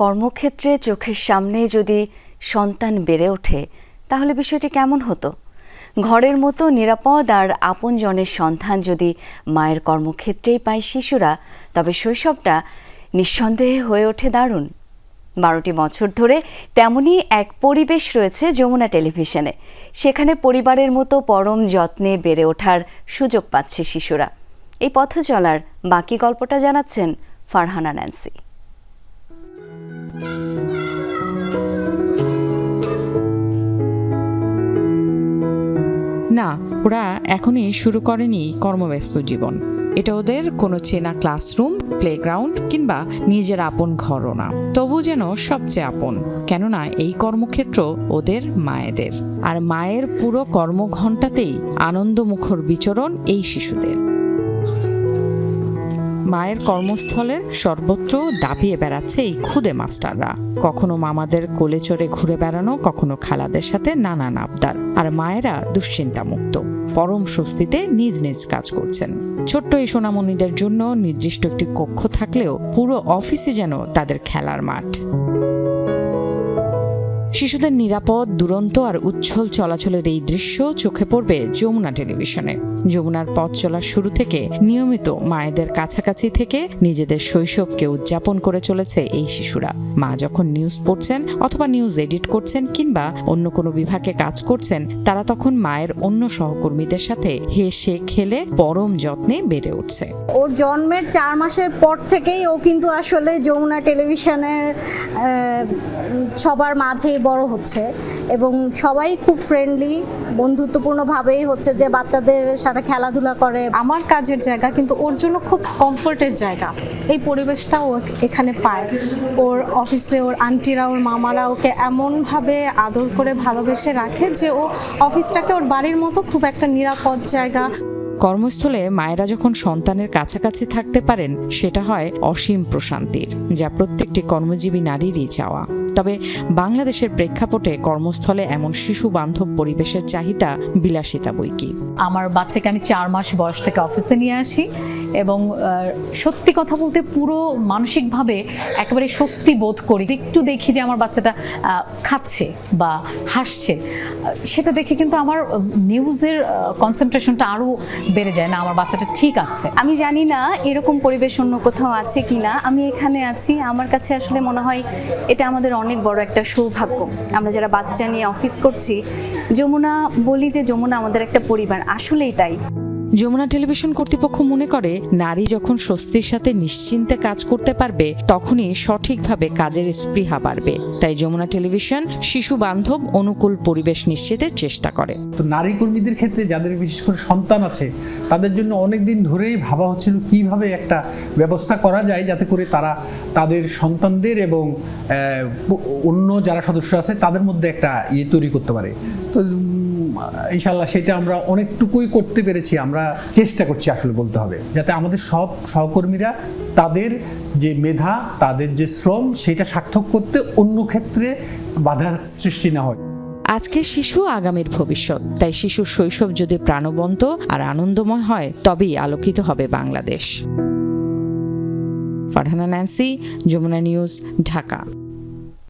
কর্মক্ষেত্রে চোখের সামনে যদি সন্তান বেড়ে ওঠে, তাহলে বিষয়টি কেমন হতো? ঘরের মতো নিরাপদ আর আপনজনের সন্ধান যদি মায়ের কর্মক্ষেত্রেই পায় শিশুরা, তবে শৈশবটা নিঃসন্দেহে হয়ে ওঠে দারুণ। বারোটি বছর ধরে তেমনই এক পরিবেশ রয়েছে যমুনা টেলিভিশনে। সেখানে পরিবারের মতো পরম যত্নে বেড়ে ওঠার সুযোগ পাচ্ছে শিশুরা। এই পথ চলার বাকি গল্পটা জানাচ্ছেন ফারহানা ন্যান্সি। না, ওরা এখনই শুরু করেনি কর্মব্যস্ত জীবন। এটা ওদের কোনো চেনা ক্লাসরুম প্লেগ্রাউন্ড কিংবা নিজের আপন ঘরও না। তবু যেন সবচেয়ে আপন, কেননা এই কর্মক্ষেত্র ওদের মায়েদের। আর মায়ের পুরো কর্মঘণ্টাতেই আনন্দমুখর বিচরণ এই শিশুদের। মায়ের কর্মস্থলের সর্বত্র দাপিয়ে বেড়াচ্ছে এই খুদে মাস্টাররা। কখনো মামাদের কোলে চড়ে ঘুরে বেড়ানো, কখনো খালাদের সাথে নানান আবদার। আর মায়েরা দুশ্চিন্তামুক্ত। পরম স্বস্তিতে নিজ নিজ কাজ করছেন। ছোট্ট এই সোনামণিদের জন্য নির্দিষ্ট একটি কক্ষ থাকলেও পুরো অফিসে যেন তাদের খেলার মাঠ। শিশুদের নিরাপদ, দুরন্ত আর উচ্ছল চলাচলের এই দৃশ্য চোখে পড়বে যমুনা টেলিভিশনে। যমুনার পথ চলার শুরু থেকে নিয়মিত মায়েদের কাছাকাছি থেকে নিজেদের শৈশবকে উদযাপন করে চলেছে এই শিশুরা। মা যখন নিউজ পড়ছেন অথবা নিউজ এডিট করছেন কিংবা অন্য কোনো বিভাগে কাজ করছেন, তারা তখন মায়ের অন্য সহকর্মীদের সাথে হেসে খেলে পরম যত্নে বেড়ে উঠছে। ওর জন্মের চার মাসের পর থেকেই ও কিন্তু আসলে যমুনা টেলিভিশনের সবার মাঝেই বড় হচ্ছে এবং সবাই খুব ফ্রেন্ডলি বন্ধুত্বপূর্ণভাবেই হচ্ছে যে বাচ্চাদের সাথে খেলাধুলা করে। আমার কাজের জায়গা কিন্তু ওর জন্য খুব কমফোর্টের জায়গা। এই পরিবেশটা ও এখানে পায়। ওর অফিসে ওর আন্টিরা ওর মামারা ওকে এমনভাবে আদর করে ভালোবেসে রাখে যে ও অফিসটাকে ওর বাড়ির মতো খুব একটা নিরাপদ জায়গা। কর্মস্থলে মায়েরা যখন সন্তানের কাছাকাছি থাকতে পারেন, সেটা হয় অসীম প্রশান্তির, যা প্রত্যেকটি কর্মজীবী নারীরই চাওয়া। তবে বাংলাদেশের প্রেক্ষাপটে কর্মস্থলে এমন শিশু বান্ধব পরিবেশের চাহিদা বিলাসিতা বইকি আমার বাচ্চাকে আমি চার মাস বয়স থেকে অফিসে নিয়ে আসি এবং সত্যি কথা বলতে পুরো মানসিকভাবে একেবারে স্বস্তি বোধ করি। একটু দেখি যে আমার বাচ্চাটা খাচ্ছে বা হাসছে। সেটা দেখে কিন্তু আমার নিউজের কনসেন্ট্রেশনটা আরও বেড়ে যায়। না, আমার বাচ্চাটা ঠিক আছে। আমি জানি না এরকম পরিবেশ অন্য কোথাও আছে কিনা। আমি এখানে আছি। আমার কাছে আসলে মনে হয় এটা আমাদের অনেক বড় একটা সৌভাগ্য। আমরা যারা বাচ্চা নিয়ে অফিস করছি, যমুনা বলি যে যমুনা আমাদের একটা পরিবার। আসলেই তাই। যমুনা টেলিভিশন কর্তৃপক্ষ মনে করে, নারী যখন স্বস্তির সাথে নিশ্চিন্তে কাজ করতে পারবে, তখনই সঠিকভাবে কাজের স্পৃহা বাড়বে। তাই যমুনা টেলিভিশন শিশু বান্ধব অনুকূল পরিবেশ নিশ্চিতের চেষ্টা করে। তো নারী কর্মীদের ক্ষেত্রে যাদের বিশেষ করে সন্তান আছে, তাদের জন্য অনেক দিন ধরেই ভাবা হচ্ছিল কীভাবে একটা ব্যবস্থা করা যায় যাতে করে তারা তাদের সন্তানদের এবং অন্য যারা সদস্য আছে, তাদের মধ্যে একটা ইয়ে তৈরি করতে পারে। তো ইনশাল্লাহ সেটা আমরা অনেকটুকুই করতে পেরেছি, আমরা চেষ্টা করছি আসলে বলতে হবে, যাতে আমাদের সব সহকর্মীরা তাদের যে মেধা, তাদের যে শ্রম, সেটা সার্থক করতে অন্য ক্ষেত্রে বাধার সৃষ্টি না হয়। আজকের শিশু আগামীর ভবিষ্যৎ, তাই শিশুর শৈশব যদি প্রাণবন্ত আর আনন্দময় হয়, তবেই আলোকিত হবে Bangladesh. Farhana Nancy, Jamuna news, Dhaka.